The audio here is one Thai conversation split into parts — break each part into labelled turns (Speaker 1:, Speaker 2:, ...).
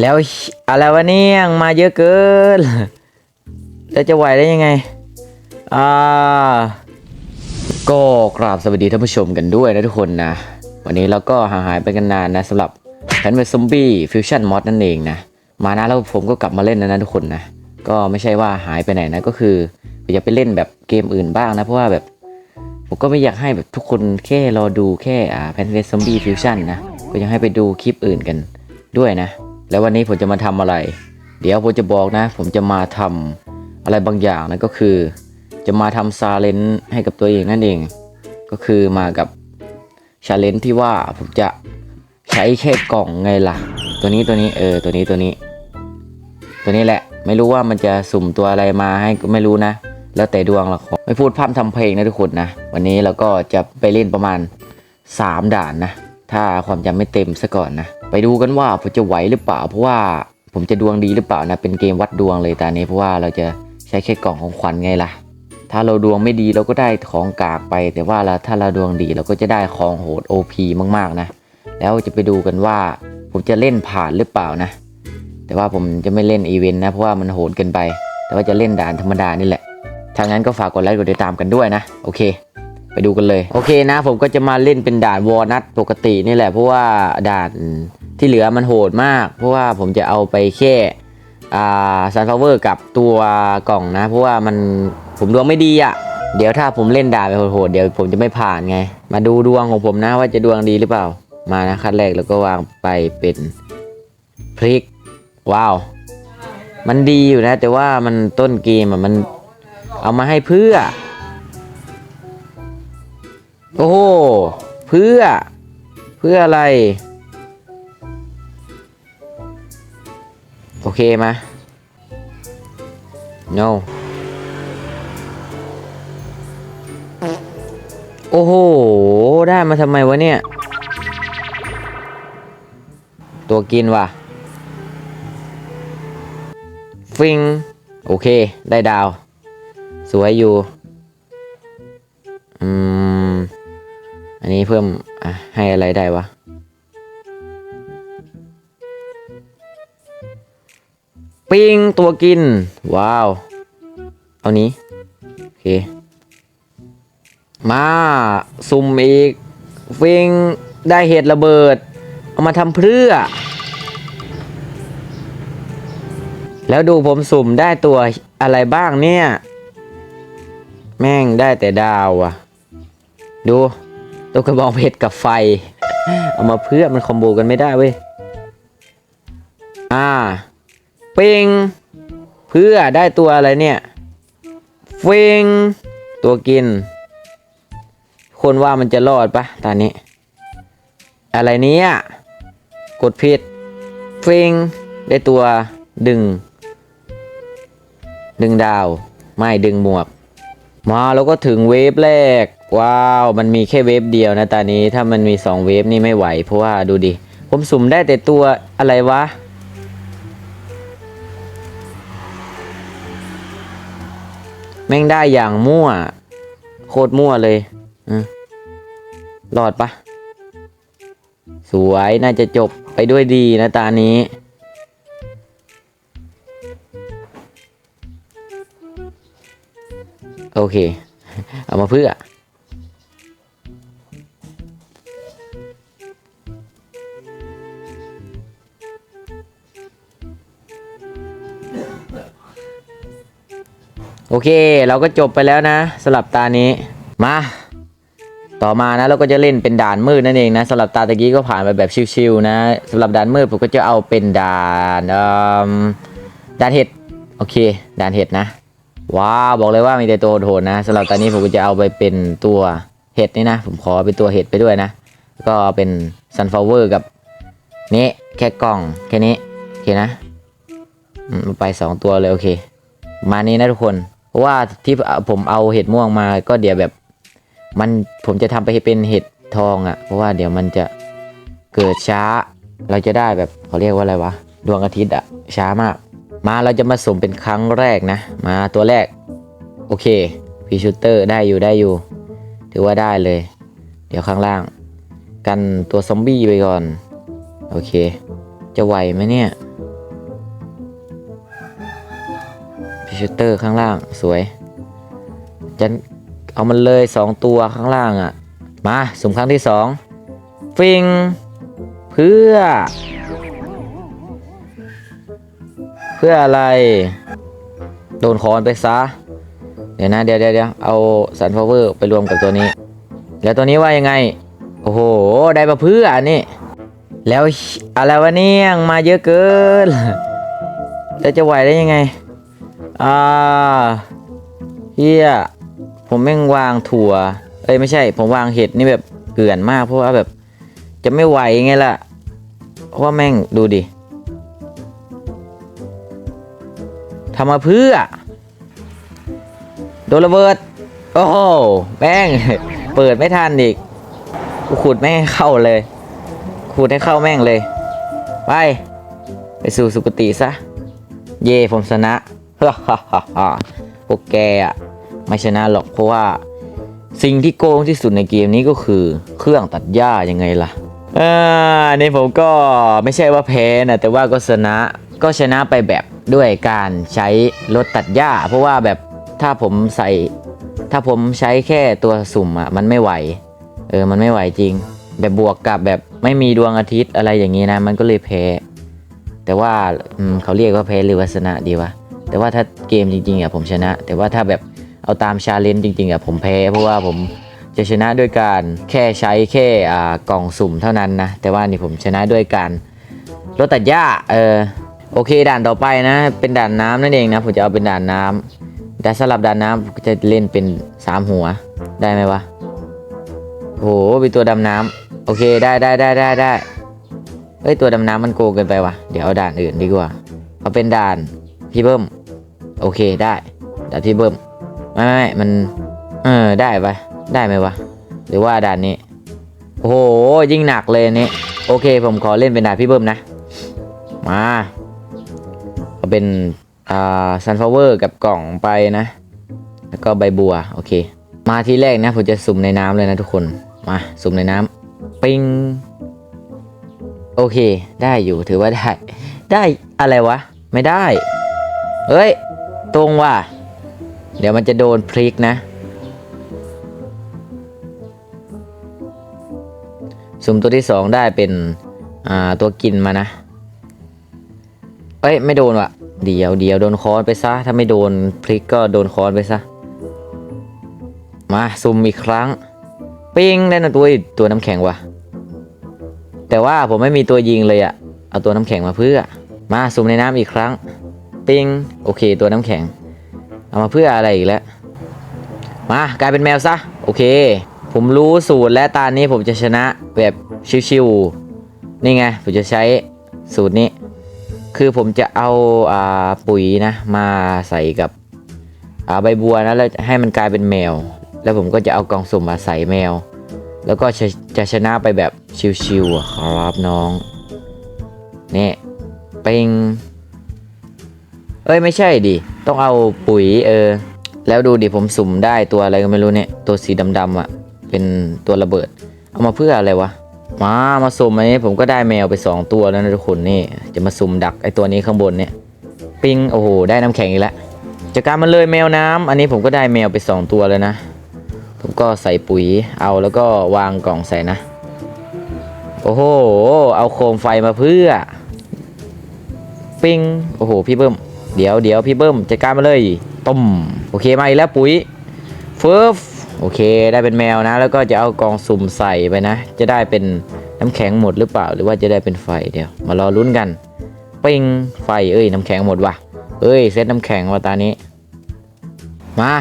Speaker 1: แล้วอะไรวะเนี่ยมาเยอะเกินแล้วจะไหวได้ยังไงอ่าก็กราบสวัสดีท่านผู้ชมกันด้วยนะทุกคนนะ วันนี้เราก็ห่างหายไปกันนานนะสำหรับแพนเวซอมบี้ฟิวชั่นมอดนั่นเองนะ มานะแล้วผมก็กลับมาเล่นแล้วนะทุกคนนะ ก็ไม่ใช่ว่าหายไปไหนนะก็คืออยากไปเล่นแบบเกมอื่นบ้างนะ เพราะว่าแบบผมก็ไม่อยากให้แบบทุกคนแค่รอดูแค่อ่าแพนเวซอมบี้ฟิวชั่นนะ ก็ยังให้ไปดูคลิปอื่นกันด้วยนะ แล้ววันนี้ผมจะมาทำอะไร เดี๋ยวผมจะบอกนะ ผมจะมาทำอะไรบางอย่างนะก็คือ จะมาทำซาเลนให้กับตัวเองนั่นเอง ก็คือมากับชาเลนที่ว่าผมจะใช้แค่กล่องไงล่ะ ตัวนี้ตัวนี้เออตัวนี้ตัวนี้ ตัวนี้แหละ ไม่รู้ว่ามันจะสุ่มตัวอะไรมาให้ไม่รู้นะ แล้วแต่ดวงละครไม่พูดพร่ำทำเพลงนะทุกคนนะ วันนี้เราก็จะไปเล่นประมาณ 3 ด่านนะ ถ้าความจำไม่เต็มซะก่อนนะ ไปดูกันว่าผมจะไหวหรือเปล่า เพราะว่าผมจะดวงดีหรือเปล่านะ เป็นเกมวัดดวงเลยตอนนี้เพราะว่าเราจะใช้แค่กล่องของขวัญไงล่ะ ถ้าเราดวงไม่ดีเราก็ได้ของกากไป แต่ว่าเราถ้าเราดวงดีเราก็จะได้ของโหด OP มากๆนะ แล้วจะไปดูกันว่า ผมจะเล่นผ่านหรือเปล่านะ แต่ว่าผมจะไม่เล่นอีเวนต์นะเพราะว่ามันโหดเกินไป แต่ว่าจะเล่นด่านธรรมดานี่แหละถ้างั้นก็ฝากกดไลค์กดติดตามกันด้วยนะ โอเค ไปดูกันเลย โอเคนะ ผมก็จะมาเล่นเป็นด่านวอลนัทปกตินี่แหละเพราะว่าด่านที่เหลือมันโหดมาก เพราะว่าผมจะเอาไปแค่ซันฟลเวอร์กับตัวกล่องนะ เพราะว่ามันผมดวงไม่ดีอะ่ะ เดี๋ยวถ้าผมเล่นด่านไปโหดๆเดี๋ยวผมจะไม่ผ่านไง มาดูดวงของผมนะว่าจะดวงดีหรือเปล่า มานะขั้นแรกแล้วก็วางไปเป็นพริก ว้าว มันดีอยู่นะ แต่ว่ามันต้นเกมอะมันเอามาให้เพื่อ โอ้โหเพื่อ เพื่ออะไร โอเคมา no โอ้โห ได้มาทำไมวะเนี่ย ตัวกินว่ะ ฟิง โอเค ได้ดาว สวยอยู่ อืม นี้เพิ่มให้อะไรได้วะ ปิงตัวกิน ว้าว เอานี้ โอเค มาซุ่มอีก ฟิงได้เห็ดระเบิด เอามาทำเพื่อ แล้วดูผมสุ่มได้ตัวอะไรบ้างเนี่ย แม่งได้แต่ดาวอะดู ตัวกระบองเพชรกับไฟ เอามาเพื่อมันคอมโบกันไม่ได้เว้ย อ่า เปิงเพื่อได้ตัวอะไรเนี่ยฟิงตัวกิน คนว่ามันจะรอดปะตอนนี้ อะไรเนี้ยกดผิดฟิงได้ตัวดึง ดึงดาว ไม่ดึงหมวก มาแล้วก็ถึงเวฟแรก ว้าว มันมีแค่เวฟเดียวนะตอนนี้ถ้ามันมี 2 เวฟนี่ไม่ไหว เพราะว่าดูดิ ผมสุ่มได้แต่ตัวอะไรวะ แม่งได้อย่างมั่ว โคตรมั่วเลยอมรอดปะสวยน่าจะจบไปด้วยดีนะตานี้ โอเค เอามาเพื่อ โอเค เราก็จบไปแล้วนะสำหรับตานี้มา ต่อมานะเราก็จะเล่นเป็นด่านมืดนั่นเองนะสำหรับตาตะกี้ก็ผ่านไปแบบชิวๆนะสำหรับด่านมืดผมก็จะเอาเป็นด่านด่านเห็ดโอเค ด่านเห็ดนะว้าบอกเลยว่ามีแต่ตัวโหดนะสำหรับตอนนี้ผมก็จะเอาไปเป็นตัวเห็ดนี่นะ ผมขอเป็นตัวเห็ดไปด้วยนะ ก็เป็น sunflower กับนี้แค่กล่องแค่นี้ โอเคนะไปสองตัวเลยโอเค มานี้นะทุกคน ว่าที่ผมเอาเห็ดม่วงมาก็เดี๋ยวแบบ มันผมจะทำไปให้เป็นเห็ดทองอะ่ะ เพราะว่าเดี๋ยวมันจะเกิดช้า เราจะได้แบบเขาเรียกว่าอะไรวะดวงอาทิตย์อะ่ะช้ามาก มาเราจะมาสมเป็นครั้งแรกนะ มาตัวแรก โอเคพีชูเตอร์ได้อยู่ได้อยู่ ถือว่าได้เลย เดี๋ยวข้างล่าง กันตัวซอมบี้ไปก่อน โอเค จะไหวไหมเนี่ย ชูเตอร์ข้างล่างสวย จะเอามันเลยสองตัวข้างล่างอะ่ะ มาสุ่มครั้งที่สองฟิง เพื่อ เพื่ออะไร โดนคอนไปซะ เดี๋ยวนะเดี๋ยวเดี๋ยวเอาสันฟลาเวอร์ไปรวมกับตัวนี้ แล้วตัวนี้ว่ายังไง โอ้โห ได้มาเพื่ออันนี้แล้วอะไรวะเนี่ยมาเยอะเกินแล้วจะไหวได้ยังไง อ่าเฮียผมแม่งวางถั่ว เอ้ยไม่ใช่ ผมวางเห็ดนี่แบบเกลื่อนมากเพราะว่าแบบ จะไม่ไหวไงล่ะ เพราะว่าแม่งดูดิทำมาเพื่อ โดนระเบิด โอ้โหแม่ง เปิดไม่ทันอีกขุดแม่งเข้าเลย ขุดให้เข้าแม่งเลย ไป ไปสู่สุคติซะ เย่ผมชนะ ฮ่าฮ่าฮ่าพวกแกอะไม่ชนะหรอกเพราะว่าสิ่งที่โกงที่สุดในเกมนี้ก็คือเครื่องตัดหญ้ายังไงล่ะอ่านี่ผมก็ไม่ใช่ว่าแพ้นะแต่ว่าก็ชนะก็ชนะไปแบบด้วยการใช้รถตัดหญ้า เพราะว่าแบบถ้าผมใส่ ถ้าผมใช้แค่ตัวสุ่มอะมันไม่ไหว เออมันไม่ไหวจริง แบบบวกกับแบบไม่มีดวงอาทิตย์อะไรอย่างนี้นะ มันก็เลยแพ้ แต่ว่าเขาเรียกว่าแพ้หรือว่าชนะดีวะ แต่ว่าถ้าเกมจริงๆอะผมชนะ แต่ว่าถ้าแบบเอาตามชาเลนจ์จริงๆอะผมแพ้ เพราะว่าผมจะชนะด้วยการแค่ใช้แค่กล่องสุ่มเท่านั้นนะ แต่ว่านี่ผมชนะด้วยการรถตัดหญ้าเออโอเคด่านต่อไปนะ เป็นด่านน้ำนั่นเองนะผมจะเอาเป็นด่านน้ำแต่สำหรับด่านน้ำผมจะเล่นเป็นสามหัวได้ไหมวะโหเป็นตัวดำน้ำโอเคได้ได้ได้ได้ได้เอ้ยตัวดำน้ำมันโกงเกินไปวะเดี๋ยวเอาด่านอื่นดีกว่าเอาเป็นด่านพี่เบิ้ม โอเคได้ด่พี่เบิ้มไม่ไม่ไม่มัน เออได้ปะได้ไหมวะ หรือว่าด่านนี้ โอ้โห ยิ่งหนักเลยนี้โอเค ผมขอเล่นเป็นด่านพี่เบิ้มนะ มาเอาเป็น อ่าซันฟลาเวอร์กับกล่องไปนะ แล้วก็ใบบัว โอเค มาที่แรกนะ ผมจะสุ่มในน้ำเลยนะทุกคน มา สุ่มในน้ำปิ้งโอเค ได้อยู่ถือว่าได้ ได้อะไรวะ ไม่ได้ เฮ้ย ตรงว่ะ เดี๋ยวมันจะโดนพลิกนะ สุ่มตัวที่สองได้เป็น อ่า ตัวกินมานะ เอ้ย ไม่โดนว่ะ เดี๋ยวเดี๋ยวโดนคอนไปซะ ถ้าไม่โดนพลิกก็โดนคอนไปซะ มาสุ่มอีกครั้ง ปิ้งได้นะตัวตัวน้ำแข็งว่ะ แต่ว่าผมไม่มีตัวยิงเลยอะเอาตัวน้ำแข็งมาเพื่อ มาสุ่มในน้ำอีกครั้ง ปิงโอเค ตัวน้ำแข็ง เอามาเพื่ออะไรอีกแล้วมากลายเป็นแมวซะ โอเค ผมรู้สูตรและตานี้ผมจะชนะแบบชิวๆนี่ไง ผมจะใช้สูตรนี้ คือผมจะเอาอ่าปุ๋ยนะ มาใส่กับอ่าใบบัวนะแล้วให้มันกลายเป็นแมว แล้วผมก็จะเอากล่องสุ่มมาใส่แมว แล้วก็จะจะชนะไปแบบชิวๆครับน้องนี่เป่ง อ้ยไม่ใช่ดิ ต้องเอาปุ๋ยเออ แล้วดูดิผมสุ่มได้ตัวอะไรก็ไม่รู้เนี่ย ตัวสีดำๆอะ เป็นตัวระเบิด เอามาเพื่ออะไรวะ มา มาสุ่มอันนี้ผมก็ได้แมวไป 2 ตัวแล้วนะทุกคนนี่ จะมาสุ่มดักไอตัวนี้ข้างบนเนี่ย ปิงโอ้โหได้น้ำแข็งอีกแล้วจากการมันเลยแมวน้ำอันนี้ผมก็ได้แมวไป 2 ตัวแล้วนะ ผมก็ใส่ปุ๋ยเอาแล้วก็วางกล่องใส่นะ โอ้โห เอาโคมไฟมาเพื่อ ปิ้งโอ้โห พี่เบิ้ม เดี๋ยวเดี๋ยวพี่เบิ้มจัดการมาเลยต้มโอเคมาอีกแล้วปุ๋ยเฟิร์ฟโอเคได้เป็นแมวนะ แล้วก็จะเอากองสุ่มใส่ไปนะ จะได้เป็นน้ำแข็งหมดหรือเปล่า หรือว่าจะได้เป็นไฟเดี๋ยว มารอลุ้นกันปิ้งไฟเอ้ยน้ำแข็งหมดว่ะเอ้ยเซตน้ำแข็งว่ะตานี้ มา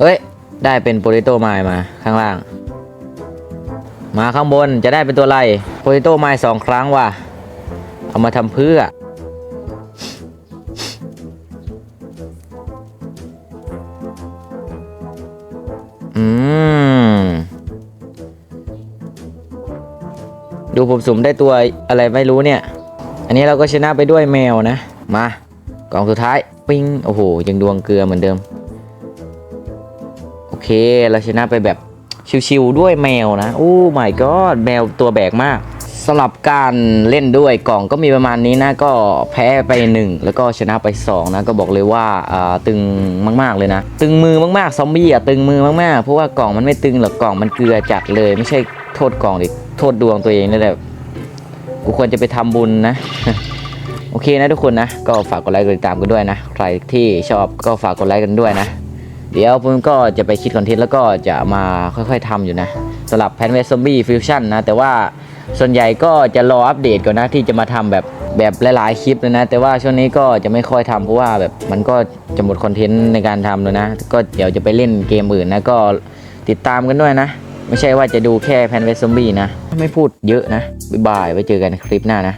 Speaker 1: เอ้ย ได้เป็นโปรตโตไมล์มาข้างล่าง มาข้างบนจะได้เป็นตัวอะไรโปรตโตไมล์สองครั้งว่ะเอามาทำเพื่อ อืม ดูผมสุ่มได้ตัวอะไรไม่รู้เนี่ย อันนี้เราก็ชนะไปด้วยแมวนะ มากล่องสุดท้ายปิ้งโอ้โห ยังดวงเกลือเหมือนเดิม โอเค เราชนะไปแบบชิวๆด้วยแมวนะ โอ้ my god แมวตัวแบกมาก สำหรับการเล่นด้วยกล่องก็มีประมาณนี้นะก็แพ้ไป 1 แล้วก็ชนะไป2นะก็บอกเลยว่าตึงมากๆเลยนะ ตึงมือมากๆซอมบี้อะตึงมือมากๆ เพราะว่ากล่องมันไม่ตึงหรอกกล่องมันเกลือจัดเลย ไม่ใช่โทษกล่องดิโทษดวงตัวเองนี่แหละกูควรจะไปทำบุญนะ โอเคนะทุกคนนะ ก็ฝากกดไลค์กดติดตามกันด้วยนะ ใครที่ชอบก็ฝากกดไลค์กันด้วยนะ เดี๋ยวผมก็จะไปคิดคอนเทนต์แล้วก็จะมาค่อยๆทำอยู่นะ สำหรับแพนเวสซอมบี้ฟิวชั่นนะแต่ว่าส่วนใหญ่ก็จะรออัปเดตก่อนนะที่จะมาทำแบบแบบหลายๆคลิปเลยนะ แต่ว่าช่วงนี้ก็จะไม่ค่อยทำเพราะว่าแบบมันก็จะหมดคอนเทนต์ในการทำแล้วนะ ก็เดี๋ยวจะไปเล่นเกมอื่นนะก็ติดตามกันด้วยนะ ไม่ใช่ว่าจะดูแค่แพนเวสซอมบี้นะ ไม่พูดเยอะนะ บ๊ายบายไว้เจอกันคลิปหน้านะ